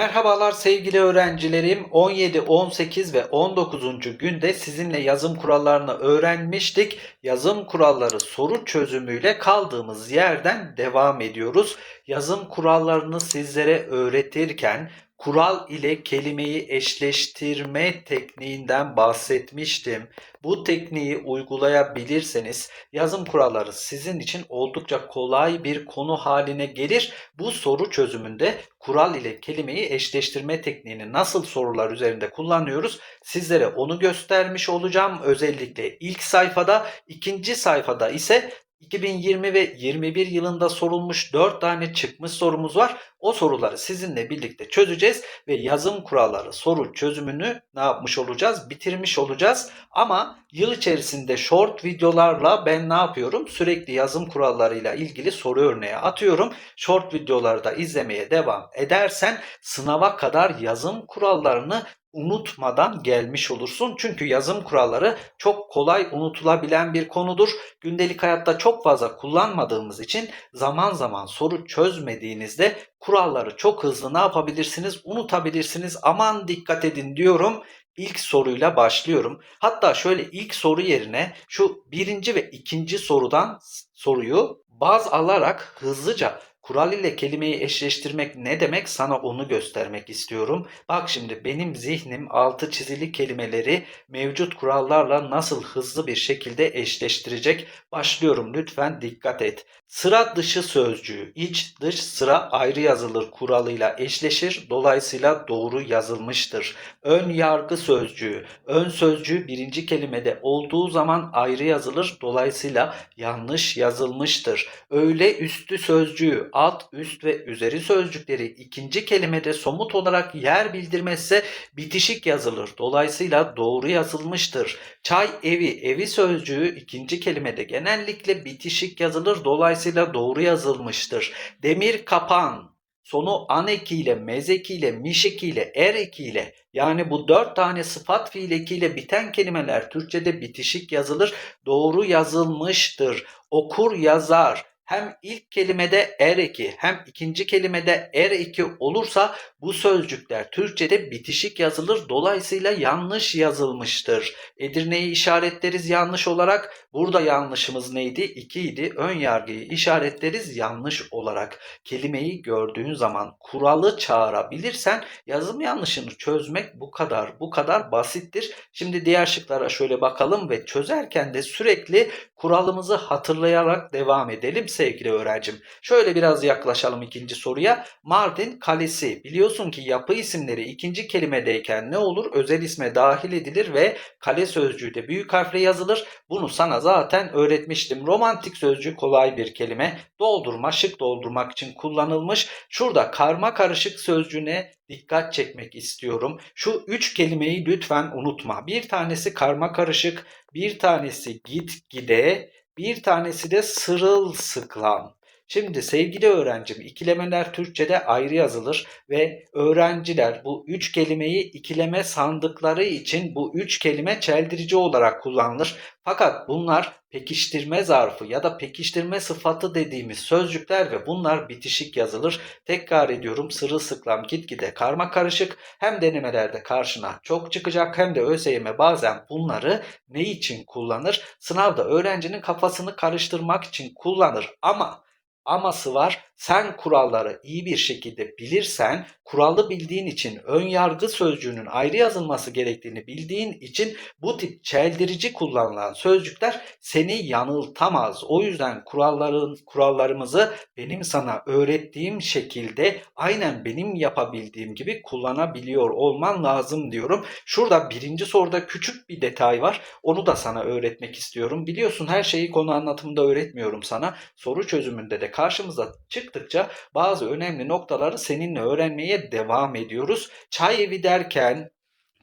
Merhabalar sevgili öğrencilerim. 17, 18 ve 19. günde sizinle yazım kurallarını öğrenmiştik. Yazım kuralları soru çözümüyle kaldığımız yerden devam ediyoruz. Yazım kurallarını sizlere öğretirken kural ile kelimeyi eşleştirme tekniğinden bahsetmiştim. Bu tekniği uygulayabilirseniz yazım kuralları sizin için oldukça kolay bir konu haline gelir. Bu soru çözümünde kural ile kelimeyi eşleştirme tekniğini nasıl sorular üzerinde kullanıyoruz sizlere onu göstermiş olacağım. Özellikle ilk sayfada, ikinci sayfada ise 2020 ve 21 yılında sorulmuş 4 tane çıkmış sorumuz var. O soruları sizinle birlikte çözeceğiz ve yazım kuralları soru çözümünü ne yapmış olacağız? Bitirmiş olacağız. Ama yıl içerisinde short videolarla ben ne yapıyorum? Sürekli yazım kurallarıyla ilgili soru örneği atıyorum. Short videoları da izlemeye devam edersen sınava kadar yazım kurallarını unutmadan gelmiş olursun. Çünkü yazım kuralları çok kolay unutulabilen bir konudur. Gündelik hayatta çok fazla kullanmadığımız için zaman zaman soru çözmediğinizde kuralları çok hızlı ne yapabilirsiniz? Unutabilirsiniz. Aman dikkat edin diyorum. İlk soruyla başlıyorum. Hatta şöyle ilk soru yerine şu birinci ve ikinci sorudan soruyu baz alarak hızlıca Kural ile kelimeyi eşleştirmek ne demek sana onu göstermek istiyorum. Bak şimdi benim zihnim altı çizili kelimeleri mevcut kurallarla nasıl hızlı bir şekilde eşleştirecek. Başlıyorum lütfen dikkat et. Sıra dışı sözcüğü iç dış sıra ayrı yazılır kuralıyla eşleşir. Dolayısıyla doğru yazılmıştır. Ön yargı sözcüğü ön sözcüğü birinci kelimede olduğu zaman ayrı yazılır. Dolayısıyla yanlış yazılmıştır. Öğle üstü sözcüğü alt, üst ve üzeri sözcükleri ikinci kelimede somut olarak yer bildirmezse bitişik yazılır. Dolayısıyla doğru yazılmıştır. Çay evi, evi sözcüğü ikinci kelimede genellikle bitişik yazılır. Dolayısıyla doğru yazılmıştır. Demir kapan, sonu an ekiyle, mez ekiyle, miş ekiyle, er ekiyle yani bu dört tane sıfat fiil ekiyle biten kelimeler Türkçe'de bitişik yazılır. Doğru yazılmıştır. Okur yazar, hem ilk kelimede er eki hem ikinci kelimede er eki olursa bu sözcükler Türkçe'de bitişik yazılır. Dolayısıyla yanlış yazılmıştır. Edirne'yi işaretleriz yanlış olarak. Burada yanlışımız neydi? 2 idi. Ön yargıyı işaretleriz yanlış olarak. Kelimeyi gördüğün zaman kuralı çağırabilirsen yazım yanlışını çözmek bu kadar bu kadar basittir. Şimdi diğer şıklara şöyle bakalım ve çözerken de sürekli kuralımızı hatırlayarak devam edelim sevgili öğrencim. Şöyle biraz yaklaşalım ikinci soruya. Mardin Kalesi. Biliyorsun ki yapı isimleri ikinci kelimedeyken ne olur? Özel isme dahil edilir ve kale sözcüğü de büyük harfle yazılır. Bunu sana zaten öğretmiştim. Romantik sözcüğü kolay bir kelime. Doldurma, şık doldurmak için kullanılmış. Şurada karma karışık sözcüğüne dikkat çekmek istiyorum. Şu üç kelimeyi lütfen unutma. Bir tanesi karma karışık, bir tanesi git gide, bir tanesi de sırılsıklam. Şimdi sevgili öğrencim ikilemeler Türkçe'de ayrı yazılır ve öğrenciler bu üç kelimeyi ikileme sandıkları için bu üç kelime çeldirici olarak kullanılır. Fakat bunlar pekiştirme zarfı ya da pekiştirme sıfatı dediğimiz sözcükler ve bunlar bitişik yazılır. Tekrar ediyorum sırılsıklam gitgide karma karışık hem denemelerde karşına çok çıkacak hem de ÖSYM bazen bunları ne için kullanır? Sınavda öğrencinin kafasını karıştırmak için kullanır ama aması var. Sen kuralları iyi bir şekilde bilirsen, kuralı bildiğin için ön yargı sözcüğünün ayrı yazılması gerektiğini bildiğin için bu tip çeldirici kullanılan sözcükler seni yanıltamaz. O yüzden kuralların kurallarımızı benim sana öğrettiğim şekilde aynen benim yapabildiğim gibi kullanabiliyor olman lazım diyorum. Şurada birinci soruda küçük bir detay var. Onu da sana öğretmek istiyorum. Biliyorsun her şeyi konu anlatımında öğretmiyorum sana. Soru çözümünde de karşımıza çıktıkça bazı önemli noktaları seninle öğrenmeye devam ediyoruz. Çay evi derken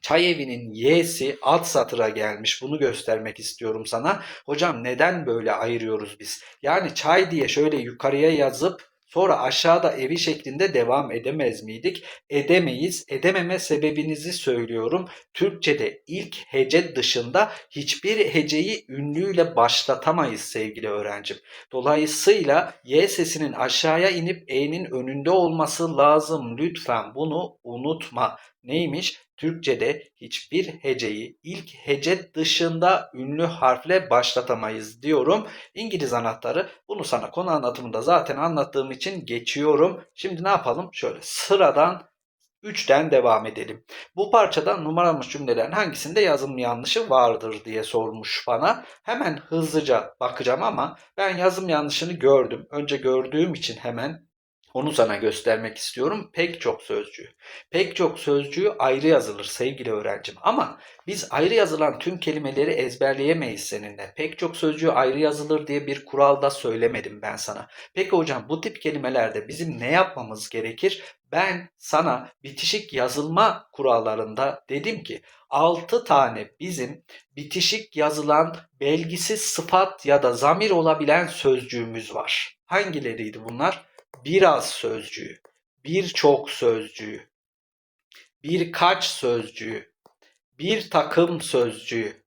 Çay evinin y'si alt satıra gelmiş. Bunu göstermek istiyorum sana. Hocam neden böyle ayırıyoruz biz? Yani çay diye şöyle yukarıya yazıp Sonra aşağıda evi şeklinde devam edemez miydik? Edemeyiz. Edememe sebebinizi söylüyorum. Türkçe'de ilk hece dışında hiçbir heceyi ünlüyle başlatamayız sevgili öğrencim. Dolayısıyla Y sesinin aşağıya inip E'nin önünde olması lazım. Lütfen bunu unutma. Neymiş? Türkçe'de hiçbir heceyi ilk hece dışında ünlü harfle başlatamayız diyorum. İngiliz anahtarı bunu sana konu anlatımında zaten anlattığım için geçiyorum. Şimdi ne yapalım? Şöyle sıradan 3'ten devam edelim. Bu parçada numaralanmış cümlelerin hangisinde yazım yanlışı vardır diye sormuş bana. Hemen hızlıca bakacağım ama ben yazım yanlışını gördüm. Önce gördüğüm için hemen onu sana göstermek istiyorum. Pek çok sözcüğü. Pek çok sözcüğü ayrı yazılır sevgili öğrencim. Ama biz ayrı yazılan tüm kelimeleri ezberleyemeyiz seninle. Pek çok sözcüğü ayrı yazılır diye bir kural da söylemedim ben sana. Peki hocam bu tip kelimelerde bizim ne yapmamız gerekir? Ben sana bitişik yazılma kurallarında dedim ki 6 tane bizim bitişik yazılan belgisiz sıfat ya da zamir olabilen sözcüğümüz var. Hangileriydi bunlar? Biraz sözcüğü, birçok sözcüğü, birkaç sözcüğü, bir takım sözcüğü.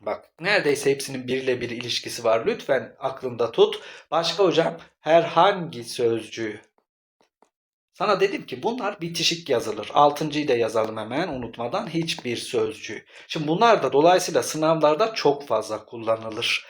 Bak neredeyse hepsinin birle bir ilişkisi var. Lütfen aklında tut. Başka hocam herhangi sözcüğü. Sana dedim ki bunlar bitişik yazılır. Altıncıyı da yazalım hemen unutmadan hiçbir sözcüğü. Şimdi bunlar da dolayısıyla sınavlarda çok fazla kullanılır.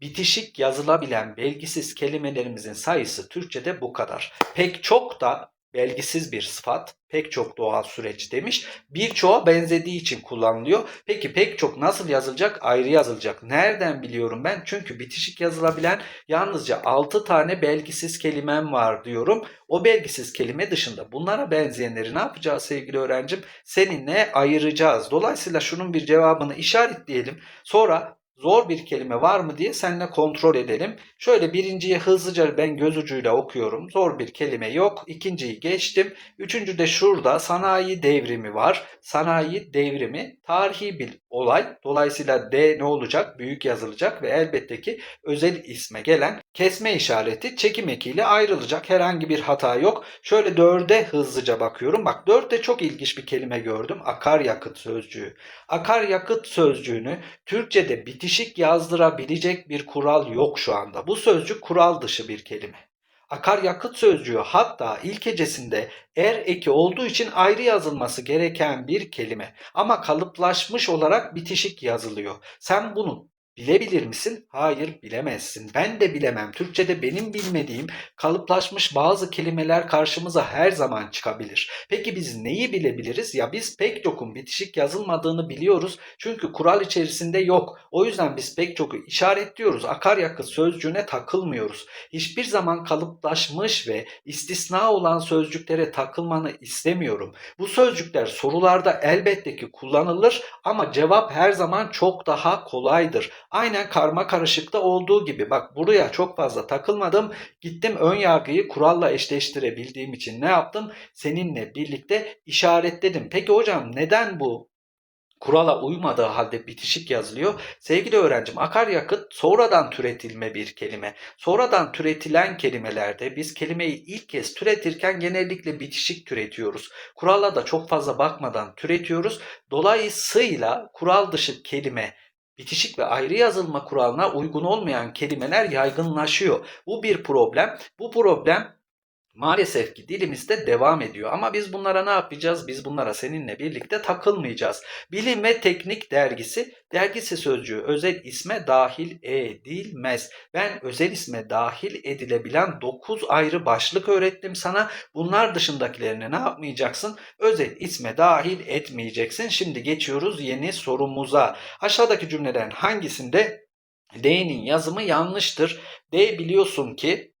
Bitişik yazılabilen belgisiz kelimelerimizin sayısı Türkçe'de bu kadar. Pek çok da belgisiz bir sıfat, pek çok doğal süreç demiş. Birçoğa benzediği için kullanılıyor. Peki pek çok nasıl yazılacak? Ayrı yazılacak. Nereden biliyorum ben? Çünkü bitişik yazılabilen yalnızca 6 tane belgisiz kelimem var diyorum. O belgisiz kelime dışında bunlara benzeyenleri ne yapacağız sevgili öğrencim? Seninle ayıracağız. Dolayısıyla şunun bir cevabını işaretleyelim. Sonra zor bir kelime var mı diye seninle kontrol edelim. Şöyle birinciyi hızlıca ben göz ucuyla okuyorum. Zor bir kelime yok. İkinciyi geçtim. Üçüncü de şurada sanayi devrimi var. Sanayi devrimi tarihi bir olay. Dolayısıyla D ne olacak? Büyük yazılacak ve elbette ki özel isme gelen kesme işareti çekim ekiyle ayrılacak. Herhangi bir hata yok. Şöyle dörde hızlıca bakıyorum. Bak dörtte çok ilginç bir kelime gördüm. Akaryakıt sözcüğü. Akaryakıt sözcüğünü Türkçe'de bitişik yazdırabilecek bir kural yok şu anda. Bu sözcük kural dışı bir kelime. Akaryakıt sözcüğü hatta ilk hecesinde er eki olduğu için ayrı yazılması gereken bir kelime. Ama kalıplaşmış olarak bitişik yazılıyor. Sen bunu Bilebilir misin? Hayır bilemezsin. Ben de bilemem. Türkçede benim bilmediğim kalıplaşmış bazı kelimeler karşımıza her zaman çıkabilir. Peki biz neyi bilebiliriz? Ya biz pek çokun bitişik yazılmadığını biliyoruz. Çünkü kural içerisinde yok. O yüzden biz pek çoku işaretliyoruz. Akaryakıt sözcüğüne takılmıyoruz. Hiçbir zaman kalıplaşmış ve istisna olan sözcüklere takılmanı istemiyorum. Bu sözcükler sorularda elbette ki kullanılır ama cevap her zaman çok daha kolaydır. Aynen karma karışıkta olduğu gibi bak buraya çok fazla takılmadım. Gittim ön yargıyı kuralla eşleştirebildiğim için ne yaptım? Seninle birlikte işaretledim. Peki hocam neden bu kurala uymadığı halde bitişik yazılıyor. Sevgili öğrencim akaryakıt sonradan türetilme bir kelime. Sonradan türetilen kelimelerde biz kelimeyi ilk kez türetirken genellikle bitişik türetiyoruz. Kurala da çok fazla bakmadan türetiyoruz. Dolayısıyla kural dışı kelime bitişik ve ayrı yazılma kuralına uygun olmayan kelimeler yaygınlaşıyor. Bu bir problem. Bu problem maalesef ki dilimizde devam ediyor. Ama biz bunlara ne yapacağız? Biz bunlara seninle birlikte takılmayacağız. Bilim ve Teknik Dergisi, dergisi sözcüğü özel isme dahil edilmez. Ben özel isme dahil edilebilen 9 ayrı başlık öğrettim sana. Bunlar dışındakilerini ne yapmayacaksın? Özel isme dahil etmeyeceksin. Şimdi geçiyoruz yeni sorumuza. Aşağıdaki cümlelerin hangisinde D'nin yazımı yanlıştır? D biliyorsun ki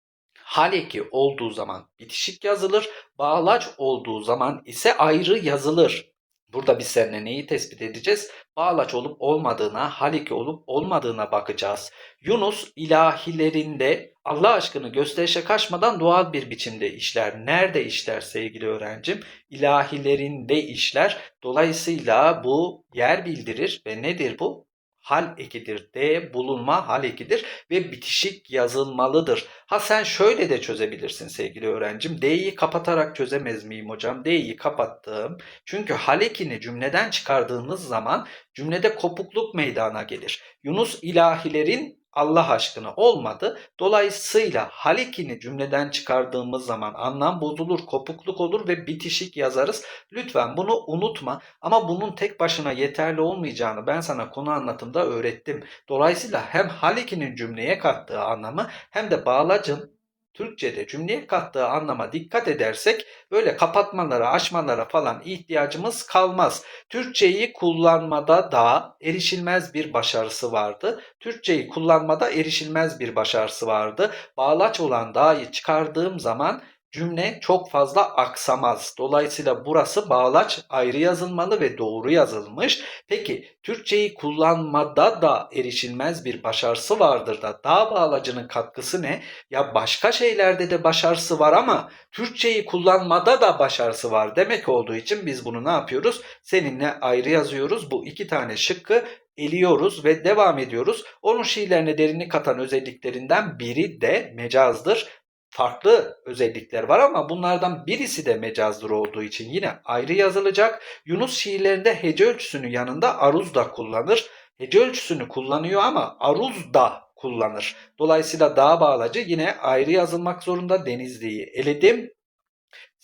Haleki olduğu zaman bitişik yazılır, bağlaç olduğu zaman ise ayrı yazılır. Burada biz seninle neyi tespit edeceğiz? Bağlaç olup olmadığına, haleki olup olmadığına bakacağız. Yunus ilahilerinde Allah aşkını gösterişe kaçmadan doğal bir biçimde işler. Nerede işler sevgili öğrencim? İlahilerinde işler. Dolayısıyla bu yer bildirir ve nedir bu? Hal ekidir. D bulunma hal ekidir ve bitişik yazılmalıdır. Ha sen şöyle de çözebilirsin sevgili öğrencim. D'yi kapatarak çözemez miyim hocam? D'yi kapattım. Çünkü hal ekini cümleden çıkardığınız zaman cümlede kopukluk meydana gelir. Yunus ilahilerin Allah aşkına olmadı. Dolayısıyla hal ekini cümleden çıkardığımız zaman anlam bozulur, kopukluk olur ve bitişik yazarız. Lütfen bunu unutma. Ama bunun tek başına yeterli olmayacağını ben sana konu anlatımda öğrettim. Dolayısıyla hem hal ekinin cümleye kattığı anlamı hem de bağlacın Türkçe'de cümleye kattığı anlama dikkat edersek böyle kapatmalara, açmalara falan ihtiyacımız kalmaz. Türkçeyi kullanmada da erişilmez bir başarısı vardı. Türkçeyi kullanmada erişilmez bir başarısı vardı. Bağlaç olan da'yı çıkardığım zaman cümle çok fazla aksamaz. Dolayısıyla burası bağlaç ayrı yazılmalı ve doğru yazılmış. Peki Türkçeyi kullanmada da erişilmez bir başarısı vardır da dağ bağlacının katkısı ne? Ya başka şeylerde de başarısı var ama Türkçeyi kullanmada da başarısı var demek olduğu için biz bunu ne yapıyoruz? Seninle ayrı yazıyoruz. Bu iki tane şıkkı eliyoruz ve devam ediyoruz. Onun şiirlerine derinlik katan özelliklerinden biri de mecazdır farklı özellikler var ama bunlardan birisi de mecazdır olduğu için yine ayrı yazılacak. Yunus şiirlerinde hece ölçüsünü yanında aruz da kullanır. Hece ölçüsünü kullanıyor ama aruz da kullanır. Dolayısıyla dağ bağlacı yine ayrı yazılmak zorunda. Denizli'yi eledim.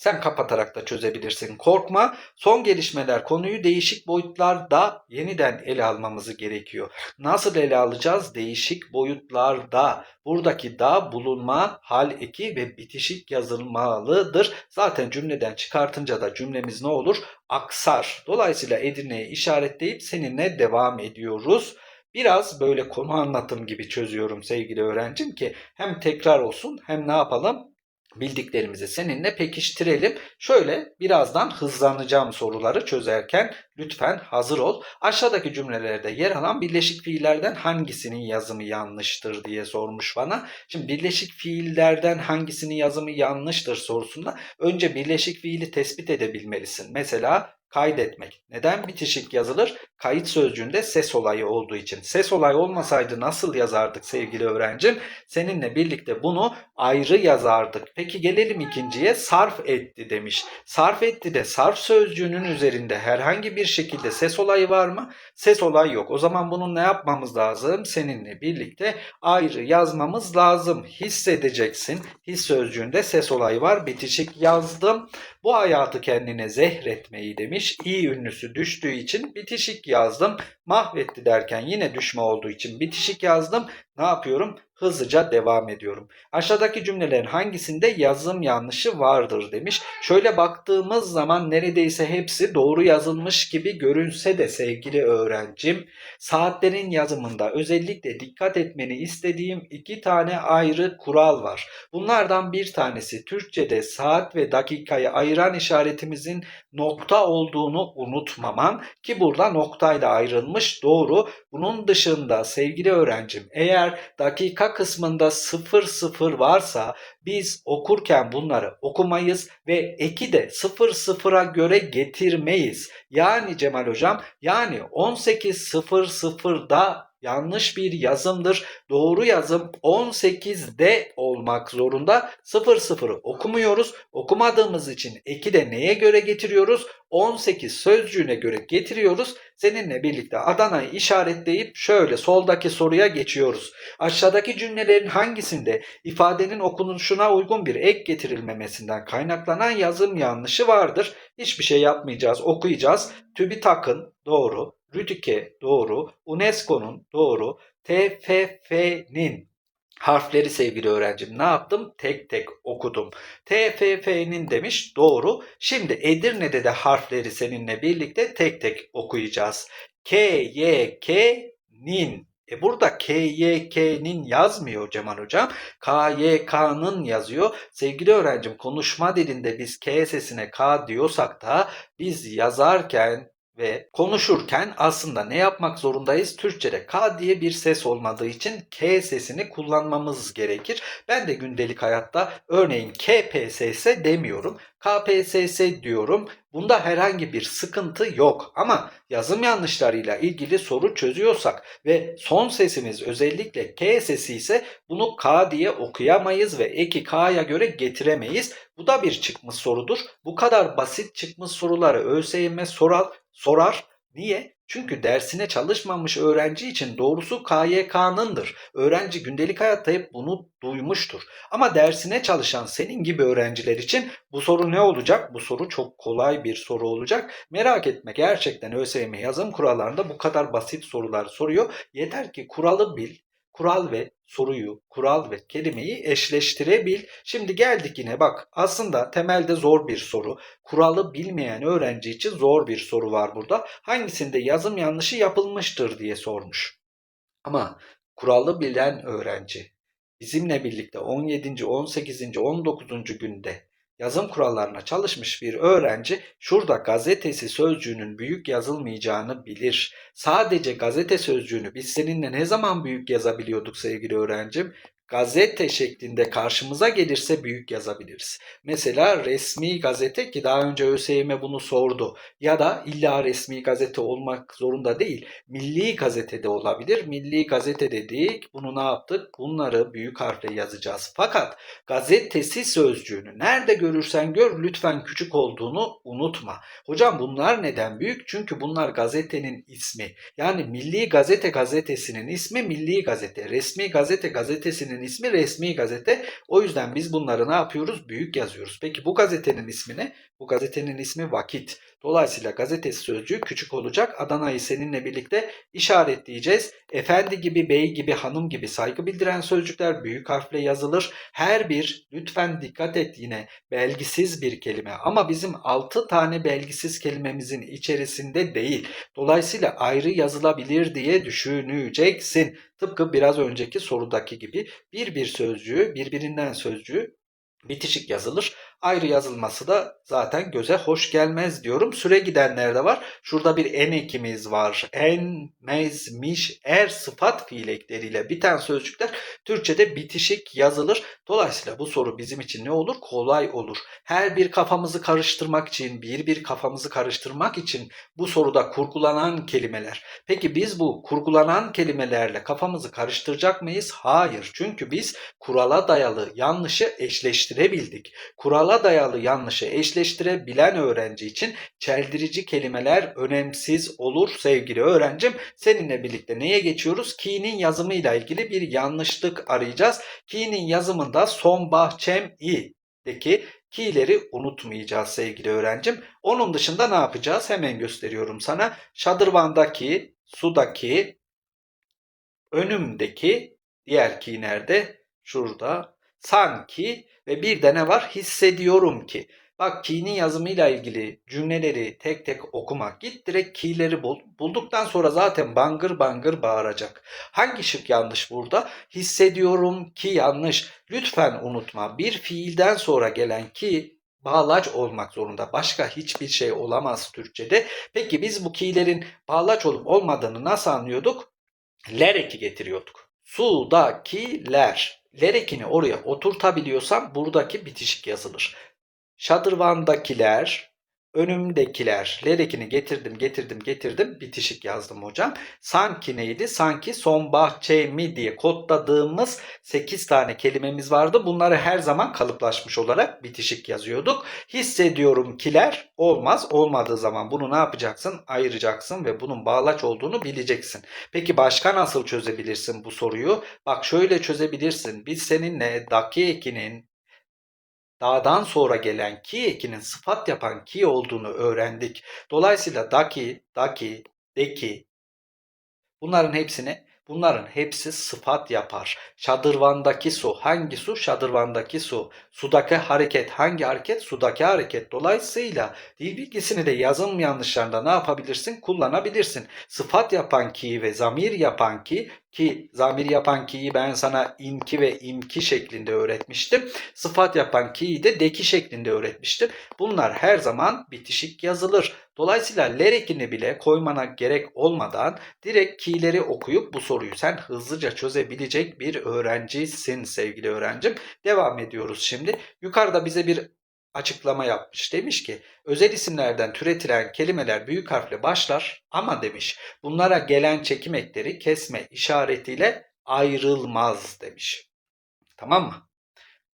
Sen kapatarak da çözebilirsin. Korkma. Son gelişmeler konuyu değişik boyutlarda yeniden ele almamızı gerekiyor. Nasıl ele alacağız? Değişik boyutlarda. Buradaki da bulunma, hal eki ve bitişik yazılmalıdır. Zaten cümleden çıkartınca da cümlemiz ne olur? Aksar. Dolayısıyla Edirne'yi işaretleyip seninle devam ediyoruz. Biraz böyle konu anlatım gibi çözüyorum sevgili öğrencim ki hem tekrar olsun hem ne yapalım bildiklerimizi seninle pekiştirelim. Şöyle birazdan hızlanacağım soruları çözerken lütfen hazır ol. Aşağıdaki cümlelerde yer alan birleşik fiillerden hangisinin yazımı yanlıştır diye sormuş bana. Şimdi birleşik fiillerden hangisinin yazımı yanlıştır sorusunda önce birleşik fiili tespit edebilmelisin. Mesela kaydetmek. Neden bitişik yazılır? Kayıt sözcüğünde ses olayı olduğu için. Ses olayı olmasaydı nasıl yazardık sevgili öğrencim? Seninle birlikte bunu ayrı yazardık. Peki gelelim ikinciye sarf etti demiş. Sarf etti de sarf sözcüğünün üzerinde herhangi bir şekilde ses olayı var mı? Ses olayı yok. O zaman bunun ne yapmamız lazım? Seninle birlikte ayrı yazmamız lazım. Hissedeceksin. His sözcüğünde ses olayı var. Bitişik yazdım. Bu hayatı kendine zehretmeyi demiş. İyi ünlüsü düştüğü için bitişik yazdım. Mahvetti derken yine düşme olduğu için bitişik yazdım. Ne yapıyorum? Hızlıca devam ediyorum. Aşağıdaki cümlelerin hangisinde yazım yanlışı vardır demiş. Şöyle baktığımız zaman neredeyse hepsi doğru yazılmış gibi görünse de sevgili öğrencim, saatlerin yazımında özellikle dikkat etmeni istediğim iki tane ayrı kural var. Bunlardan bir tanesi Türkçe'de saat ve dakikayı ayıran işaretimizin nokta olduğunu unutmaman ki burada noktayla ayrılmış doğru. Bunun dışında sevgili öğrencim eğer dakika kısmında 00 varsa biz okurken bunları okumayız ve eki de 00'a göre getirmeyiz. Yani Cemal hocam yani 18.00'da yanlış bir yazımdır. Doğru yazım 18'de olmak zorunda. 00'ı okumuyoruz. Okumadığımız için eki de neye göre getiriyoruz? 18 sözcüğüne göre getiriyoruz. Seninle birlikte Adana'yı işaretleyip şöyle soldaki soruya geçiyoruz. Aşağıdaki cümlelerin hangisinde ifadenin okunuşuna uygun bir ek getirilmemesinden kaynaklanan yazım yanlışı vardır? Hiçbir şey yapmayacağız, okuyacağız. TÜBİTAK'ın doğru, Rütike doğru, UNESCO'nun doğru, TFF'nin harfleri sevgili öğrencim ne yaptım? Tek tek okudum. TFF'nin demiş doğru. Şimdi Edirne'de de harfleri seninle birlikte tek tek okuyacağız. K, Y, K, nin. E burada K, Y, K'nin yazmıyor Cemal Hocam. K, Y, K'nın yazıyor. Sevgili öğrencim konuşma dilinde biz K sesine K diyorsak da biz yazarken ve konuşurken aslında ne yapmak zorundayız? Türkçe'de K diye bir ses olmadığı için K sesini kullanmamız gerekir. Ben de gündelik hayatta örneğin KPSS demiyorum. KPSS diyorum. Bunda herhangi bir sıkıntı yok. Ama yazım yanlışlarıyla ilgili soru çözüyorsak ve son sesimiz özellikle K sesi ise bunu K diye okuyamayız ve eki K'ya göre getiremeyiz. Bu da bir çıkmış sorudur. Bu kadar basit çıkmış soruları ÖSYM sorar, sorar. Niye? Çünkü dersine çalışmamış öğrenci için doğrusu KYK'nındır. Öğrenci gündelik hayatta hep bunu duymuştur. Ama dersine çalışan senin gibi öğrenciler için bu soru ne olacak? Bu soru çok kolay bir soru olacak. Merak etme gerçekten ÖSYM yazım kurallarında bu kadar basit sorular soruyor. Yeter ki kuralı bil, kural ve soruyu, kural ve kelimeyi eşleştirebil. Şimdi geldik yine bak aslında temelde zor bir soru. Kuralı bilmeyen öğrenci için zor bir soru var burada. Hangisinde yazım yanlışı yapılmıştır diye sormuş. Ama kuralı bilen öğrenci bizimle birlikte 17. 18. 19. günde yazım kurallarına çalışmış bir öğrenci şurada gazetesi sözcüğünün büyük yazılmayacağını bilir. Sadece gazete sözcüğünü biz seninle ne zaman büyük yazabiliyorduk sevgili öğrencim? Gazete şeklinde karşımıza gelirse büyük yazabiliriz. Mesela resmi gazete ki daha önce ÖSYM bunu sordu. Ya da illa resmi gazete olmak zorunda değil. Milli gazete de olabilir. Milli gazete dedik. Bunu ne yaptık? Bunları büyük harfle yazacağız. Fakat gazetesi sözcüğünü nerede görürsen gör lütfen küçük olduğunu unutma. Hocam bunlar neden büyük? Çünkü bunlar gazetenin ismi. Yani Milli Gazete gazetesinin ismi Milli Gazete. Resmi Gazete gazetesinin ismi Resmi Gazete. O yüzden biz bunları ne yapıyoruz? Büyük yazıyoruz. Peki bu gazetenin ismi ne? Bu gazetenin ismi Vakit. Dolayısıyla gazetesi sözcüğü küçük olacak. Adana'yı seninle birlikte işaretleyeceğiz. Efendi gibi, bey gibi, hanım gibi saygı bildiren sözcükler büyük harfle yazılır. Her bir lütfen dikkat et yine belgisiz bir kelime ama bizim 6 tane belgisiz kelimemizin içerisinde değil. Dolayısıyla ayrı yazılabilir diye düşüneceksin. Tıpkı biraz önceki sorudaki gibi bir bir sözcüğü, birbirinden sözcüğü bitişik yazılır. Ayrı yazılması da zaten göze hoş gelmez diyorum. Süre gidenler de var. Şurada bir en ekimiz var. En, mez, miş, er sıfat fiil ekleriyle biten sözcükler Türkçe'de bitişik yazılır. Dolayısıyla bu soru bizim için ne olur? Kolay olur. Her bir kafamızı karıştırmak için, bir bir kafamızı karıştırmak için bu soruda kurgulanan kelimeler. Peki biz bu kurgulanan kelimelerle kafamızı karıştıracak mıyız? Hayır. Çünkü biz kurala dayalı yanlışı eşleştirebildik. Kurala dayalı yanlışı eşleştirebilen öğrenci için çeldirici kelimeler önemsiz olur sevgili öğrencim. Seninle birlikte neye geçiyoruz? Ki'nin yazımıyla ilgili bir yanlışlık arayacağız. Ki'nin yazımında son bahçem i ki'leri unutmayacağız sevgili öğrencim. Onun dışında ne yapacağız? Hemen gösteriyorum sana. Şadırvandaki, sudaki, önümdeki diğer ki nerede? Şurada. Sanki ve bir de ne var? Hissediyorum ki. Bak ki'nin yazımıyla ilgili cümleleri tek tek okumak. Git direkt ki'leri bul. Bulduktan sonra zaten bangır bangır bağıracak. Hangi şık yanlış burada? Hissediyorum ki yanlış. Lütfen unutma. Bir fiilden sonra gelen ki bağlaç olmak zorunda. Başka hiçbir şey olamaz Türkçe'de. Peki biz bu ki'lerin bağlaç olup olmadığını nasıl anlıyorduk? Ler eki getiriyorduk. Sudakiler. Ler ekini oraya oturtabiliyorsam buradaki bitişik yazılır. Şadırvandakiler, önümdekiler. Ler ekini getirdim, getirdim, getirdim. Bitişik yazdım hocam. Sanki neydi? Sanki son bahçemi diye kodladığımız 8 tane kelimemiz vardı. Bunları her zaman kalıplaşmış olarak bitişik yazıyorduk. Hissediyorum kiler olmaz. Olmadığı zaman bunu ne yapacaksın? Ayıracaksın ve bunun bağlaç olduğunu bileceksin. Peki başka nasıl çözebilirsin bu soruyu? Bak şöyle çözebilirsin. Biz seninle daki dağdan sonra gelen ki ekinin sıfat yapan ki olduğunu öğrendik. Dolayısıyla daki, daki, deki bunların hepsini Bunların hepsi sıfat yapar. Şadırvandaki su hangi su? Şadırvandaki su. Sudaki hareket hangi hareket? Sudaki hareket. Dolayısıyla dil bilgisini de yazım yanlışlarında ne yapabilirsin? Kullanabilirsin. Sıfat yapan ki ve zamir yapan ki Ki zamir yapan ki'yi ben sana inki ve imki şeklinde öğretmiştim. Sıfat yapan ki'yi de deki şeklinde öğretmiştim. Bunlar her zaman bitişik yazılır. Dolayısıyla ler ekini bile koymana gerek olmadan direkt ki'leri okuyup bu soruyu sen hızlıca çözebilecek bir öğrencisin sevgili öğrencim. Devam ediyoruz şimdi. Yukarıda bize bir açıklama yapmış. Demiş ki özel isimlerden türetilen kelimeler büyük harfle başlar ama demiş bunlara gelen çekim ekleri kesme işaretiyle ayrılmaz demiş. Tamam mı?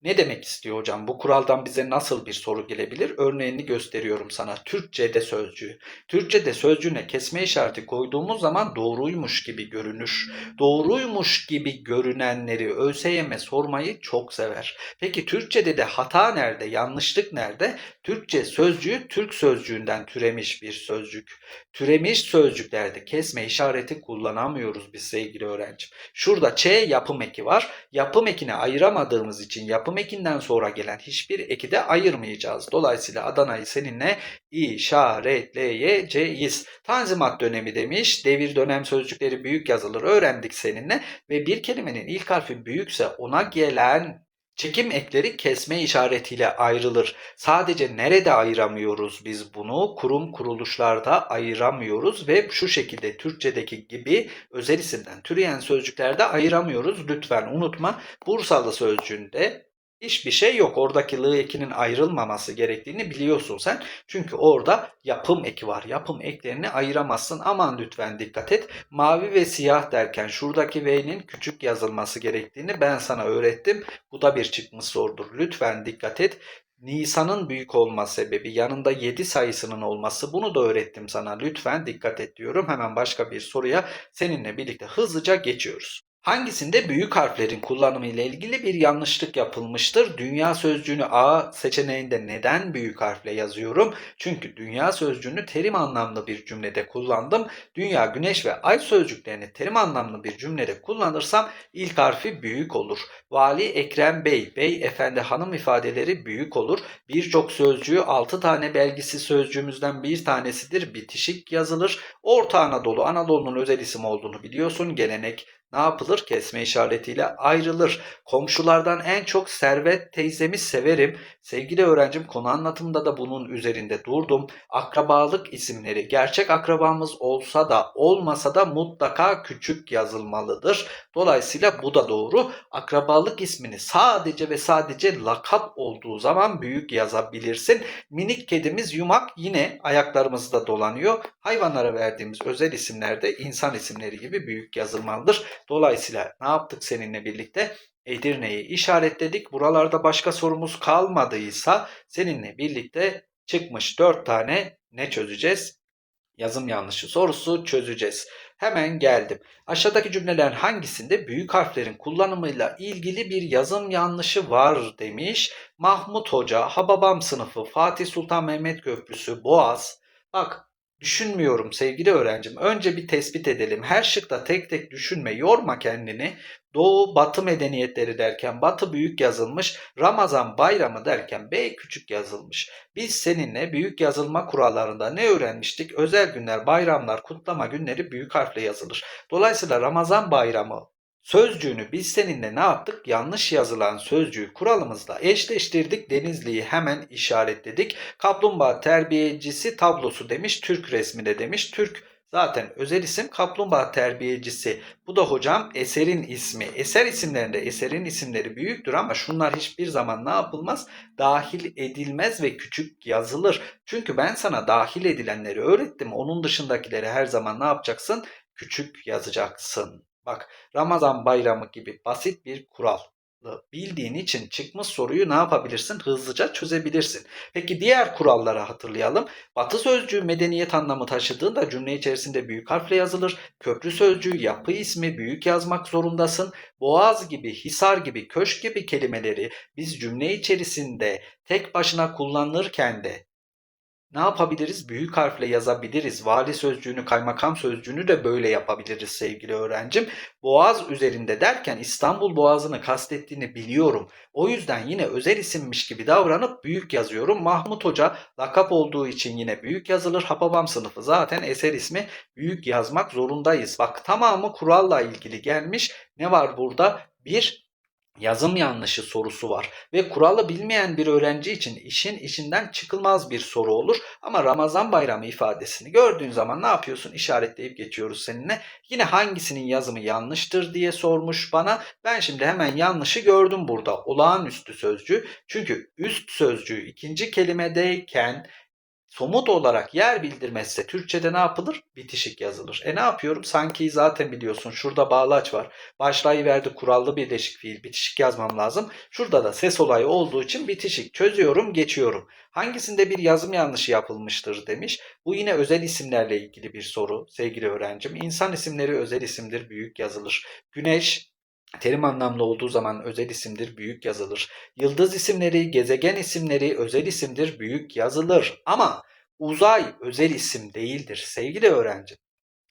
Ne demek istiyor hocam? Bu kuraldan bize nasıl bir soru gelebilir? Örneğini gösteriyorum sana. Türkçe'de sözcüğü. Türkçe'de sözcüğüne kesme işareti koyduğumuz zaman doğruymuş gibi görünür. Doğruymuş gibi görünenleri ÖSYM sormayı çok sever. Peki Türkçe'de de hata nerede? Yanlışlık nerede? Türkçe sözcüğü Türk sözcüğünden türemiş bir sözcük. Türemiş sözcüklerde kesme işareti kullanamıyoruz biz sevgili öğrencim. Şurada Ç yapım eki var. Yapım ekini ayıramadığımız için yapım ekinden sonra gelen hiçbir eki de ayırmayacağız. Dolayısıyla Adana'yı seninle işaretleyeceğiz. Tanzimat dönemi demiş. Devir dönem sözcükleri büyük yazılır. Öğrendik seninle. Ve bir kelimenin ilk harfi büyükse ona gelen Çekim ekleri kesme işaretiyle ayrılır. Sadece nerede ayıramıyoruz biz bunu? Kurum kuruluşlarda ayıramıyoruz ve şu şekilde Türkçedeki gibi özel isimden türeyen sözcüklerde ayıramıyoruz. Lütfen unutma. Bursalı sözcüğünde hiçbir şey yok. Oradaki lı ekinin ayrılmaması gerektiğini biliyorsun sen. Çünkü orada yapım eki var. Yapım eklerini ayıramazsın. Aman lütfen dikkat et. Mavi ve siyah derken şuradaki V'nin küçük yazılması gerektiğini ben sana öğrettim. Bu da bir çıkmış sorudur. Lütfen dikkat et. Nisan'ın büyük olma sebebi yanında 7 sayısının olması bunu da öğrettim sana. Lütfen dikkat et diyorum. Hemen başka bir soruya seninle birlikte hızlıca geçiyoruz. Hangisinde büyük harflerin kullanımı ile ilgili bir yanlışlık yapılmıştır? Dünya sözcüğünü A seçeneğinde neden büyük harfle yazıyorum? Çünkü dünya sözcüğünü terim anlamlı bir cümlede kullandım. Dünya, güneş ve ay sözcüklerini terim anlamlı bir cümlede kullanırsam ilk harfi büyük olur. Vali, Ekrem Bey, bey, efendi, hanım ifadeleri büyük olur. Birçok sözcüğü 6 tane belgisi sözcüğümüzden bir tanesidir. Bitişik yazılır. Orta Anadolu, Anadolu'nun özel isim olduğunu biliyorsun. Gelenek, ne yapılır? Kesme işaretiyle ayrılır. Komşulardan en çok Servet teyzemi severim. Sevgili öğrencim konu anlatımında da bunun üzerinde durdum. Akrabalık isimleri gerçek akrabamız olsa da olmasa da mutlaka küçük yazılmalıdır. Dolayısıyla bu da doğru. Akrabalık ismini sadece ve sadece lakap olduğu zaman büyük yazabilirsin. Minik kedimiz yumak yine ayaklarımızda dolanıyor. Hayvanlara verdiğimiz özel isimlerde insan isimleri gibi büyük yazılmalıdır. Dolayısıyla ne yaptık seninle birlikte? Edirne'yi işaretledik. Buralarda başka sorumuz kalmadıysa seninle birlikte çıkmış 4 tane ne çözeceğiz? Yazım yanlışı sorusu çözeceğiz. Hemen geldim. Aşağıdaki cümlelerin hangisinde büyük harflerin kullanımıyla ilgili bir yazım yanlışı var demiş. Mahmut Hoca, Hababam sınıfı, Fatih Sultan Mehmet Köprüsü, Boğaz. Bak Düşünmüyorum sevgili öğrencim. Önce bir tespit edelim. Her şıkta tek tek düşünme, yorma kendini. Doğu, Batı medeniyetleri derken Batı büyük yazılmış, Ramazan bayramı derken B küçük yazılmış. Biz seninle büyük yazılma kurallarında ne öğrenmiştik? Özel günler, bayramlar, kutlama günleri büyük harfle yazılır. Dolayısıyla Ramazan bayramı Sözcüğünü biz seninle ne yaptık? Yanlış yazılan sözcüğü kuralımızla eşleştirdik. Denizli'yi hemen işaretledik. Kaplumbağa terbiyecisi tablosu demiş. Türk resmine demiş. Türk zaten özel isim kaplumbağa terbiyecisi. Bu da hocam eserin ismi. Eser isimlerinde eserin isimleri büyüktür ama şunlar hiçbir zaman ne yapılmaz? Dahil edilmez ve küçük yazılır. Çünkü ben sana dahil edilenleri öğrettim. Onun dışındakileri her zaman ne yapacaksın? Küçük yazacaksın. Bak Ramazan bayramı gibi basit bir kural bildiğin için çıkmış soruyu ne yapabilirsin? Hızlıca çözebilirsin. Peki diğer kuralları hatırlayalım. Batı sözcüğü medeniyet anlamı taşıdığında cümle içerisinde büyük harfle yazılır. Köprü sözcüğü yapı ismi büyük yazmak zorundasın. Boğaz gibi, hisar gibi, köşk gibi kelimeleri biz cümle içerisinde tek başına kullanırken de ne yapabiliriz? Büyük harfle yazabiliriz. Vali sözcüğünü, kaymakam sözcüğünü de böyle yapabiliriz sevgili öğrencim. Boğaz üzerinde derken İstanbul Boğazı'nı kastettiğini biliyorum. O yüzden yine özel isimmiş gibi davranıp büyük yazıyorum. Mahmut Hoca lakap olduğu için yine büyük yazılır. Hababam sınıfı zaten eser ismi büyük yazmak zorundayız. Bak tamamı kuralla ilgili gelmiş. Ne var burada? Bir yazım yanlışı sorusu var ve kuralı bilmeyen bir öğrenci için işin içinden çıkılmaz bir soru olur. Ama Ramazan bayramı ifadesini gördüğün zaman ne yapıyorsun? İşaretleyip geçiyoruz seninle. Yine hangisinin yazımı yanlıştır diye sormuş bana. Ben şimdi hemen yanlışı gördüm burada. Olağanüstü sözcüğü. Çünkü üst sözcüğü ikinci kelimedeyken somut olarak yer bildirmezse Türkçe'de ne yapılır? Bitişik yazılır. E ne yapıyorum? Sanki zaten biliyorsun şurada bağlaç var. Başlayıverdi kurallı birleşik fiil. Bitişik yazmam lazım. Şurada da ses olayı olduğu için bitişik. Çözüyorum, geçiyorum. Hangisinde bir yazım yanlışı yapılmıştır demiş. Bu yine özel isimlerle ilgili bir soru sevgili öğrencim. İnsan isimleri özel isimdir, büyük yazılır. Güneş, Terim anlamlı olduğu zaman özel isimdir, büyük yazılır. Yıldız isimleri, gezegen isimleri özel isimdir, büyük yazılır. Ama uzay özel isim değildir sevgili öğrenci.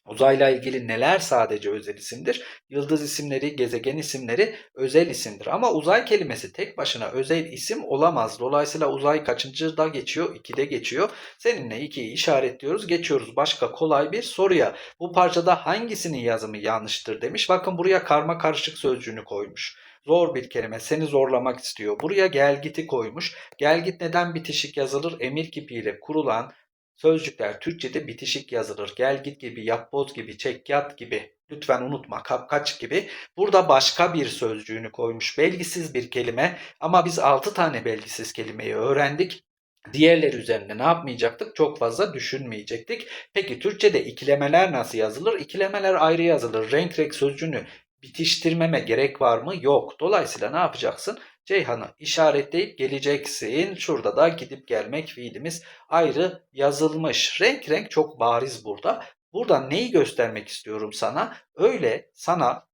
Uzayla ilgili neler sadece özel isimdir? Yıldız isimleri, gezegen isimleri özel isimdir. Ama uzay kelimesi tek başına özel isim olamaz. Dolayısıyla uzay kaçıncıda geçiyor? 2'de geçiyor. Seninle 2'yi işaretliyoruz. Geçiyoruz başka kolay bir soruya. Bu parçada hangisinin yazımı yanlıştır demiş. Bakın buraya karma karışık sözcüğünü koymuş. Zor bir kelime. Seni zorlamak istiyor. Buraya gelgiti koymuş. Gelgit neden bitişik yazılır? Emir kipiyle kurulan Sözcükler Türkçe'de bitişik yazılır. Gel git gibi, yapboz gibi, çek yat gibi. Lütfen unutma kapkaç gibi. Burada başka bir sözcüğünü koymuş. Belgisiz bir kelime ama biz 6 tane belgisiz kelimeyi öğrendik. Diğerleri üzerinde ne yapmayacaktık? Çok fazla düşünmeyecektik. Peki Türkçe'de ikilemeler nasıl yazılır? İkilemeler ayrı yazılır. Renk renk sözcüğünü bitiştirmeme gerek var mı? Yok. Dolayısıyla ne yapacaksın? Ceyhan'ı işaretleyip geleceksin. Şurada da gidip gelmek fiilimiz ayrı yazılmış. Renk renk çok bariz burada. Burada neyi göstermek istiyorum sana? Öyle sana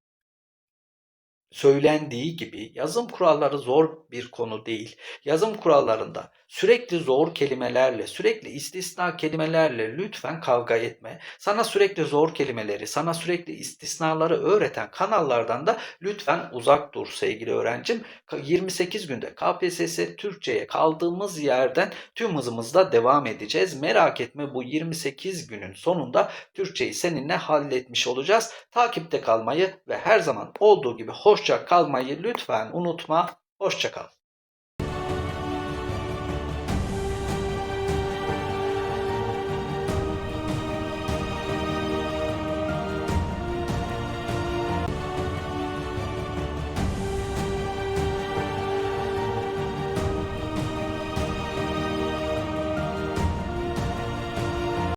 söylendiği gibi yazım kuralları zor bir konu değil. Yazım kurallarında sürekli zor kelimelerle, sürekli istisna kelimelerle lütfen kavga etme. Sana sürekli zor kelimeleri, sana sürekli istisnaları öğreten kanallardan da lütfen uzak dur sevgili öğrencim. 28 günde KPSS Türkçe'ye kaldığımız yerden tüm hızımızla devam edeceğiz. Merak etme bu 28 günün sonunda Türkçeyi seninle halletmiş olacağız. Takipte kalmayı ve her zaman olduğu gibi hoşça kalmayı lütfen unutma. Hoşça kal.